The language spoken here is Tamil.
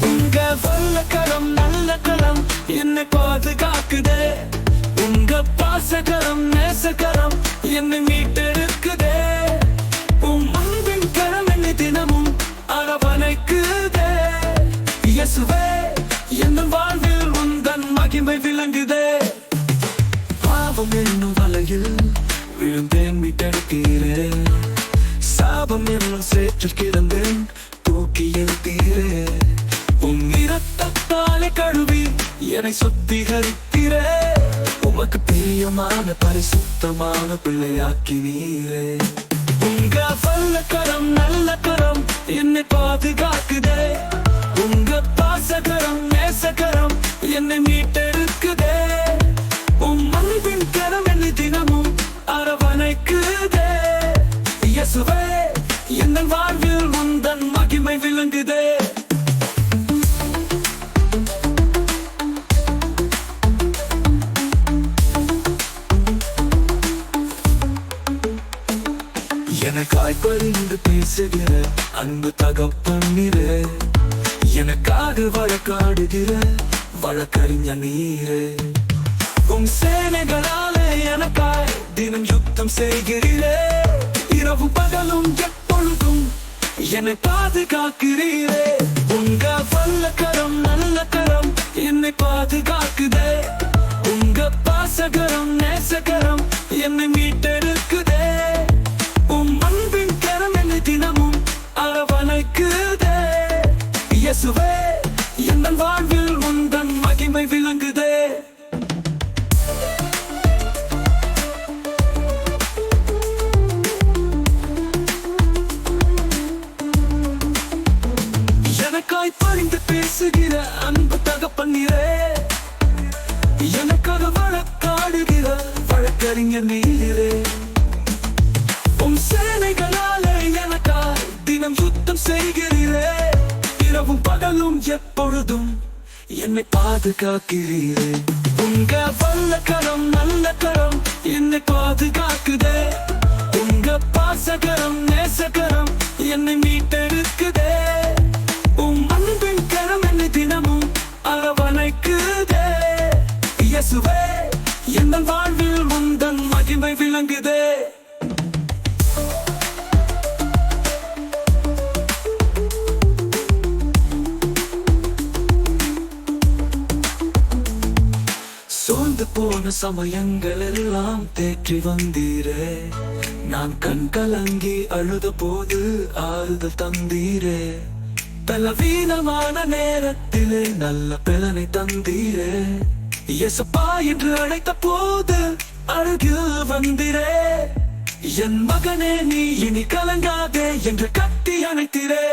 உங்க நல்ல கரம். என்னை பாதுகாக்குதே. உங்க பாசகரம் நேசகரம் என்னை மீட்டெடுக்குதே. உம் அன்பின் கரம் என்னை தினமும் அரவணைக்குதே. இயேசுவே என் வாழ்வில் உந்தன் மகிமை விளங்குதே. சாபம் என்னும் வலையில் விழுந்தேன் மீட்டெடுக்கிறே சாபம் என்னும் சேற்றில் கிடந்தேன் தூக்கி எழுத்தீரே உன் இரத்தத்தாலே கழுவி என்னை சுத்திகரித்தீரே. உமக்கு பிரியமான பரிசுத்தமான பிள்ளையாக்கினீரே உங்க வல்ல கரம் நல்ல கரம் என்னை பாதுகாக்குதே. இயேசுவே எங்கள் வாழ்வில் உந்தன் மகிமை விளங்குதே. எனக்காய் பரிந்து பேசுகிற அன்பு தகப்பன்னிரே எனக்காக வழக்காடுகிற வழக்கறிஞர் நீரே. உம் சேனைகளாலே எனக்காய் தினம் யுத்தம் செய்கிறீரே. இரவு பகலும் எப்பொழுதும் என்னை பாதுகாக்கிறீரே. உங்க வல்ல கரம் நல்ல கரம் என்னை பாதுகாக்குதே. உங்க பாசகரம் நேசகரம் என்னை மீட்டெடுக்குதே. உம் அன்பின் கரம் என்னை தினம் அன்பு தகப்பன்னிரே எனக்காக வழக்காடுகிற வழக்கறிஞர் நீரே உம் சேனைகளாலே எனக்காய் தினம் யுத்தம் செய்கிறீரே. இரவும் பகலும் எப்பொழுதும் என்னை பாதுகாக்கிறீரே. உங்க வல்ல கரம் நல்ல கரம் என்னை எந்த வாழ்வில் உந்தன் மகிமை விளங்குதே? சோர்ந்து போன சமயங்கள் எல்லாம் தேற்றி வந்தீரே. நான் கண் கலங்கி அழுத போது ஆறுதல் தந்தீரே. பலவீனமான நேரத்திலே நல்ல பலனை தந்தீரே. இயேசப்பா என்று அழைத்த போது அழகு வந்திரே என் மகனே நீ இனி கலங்காதே என்று கத்தி அணைத்திரே.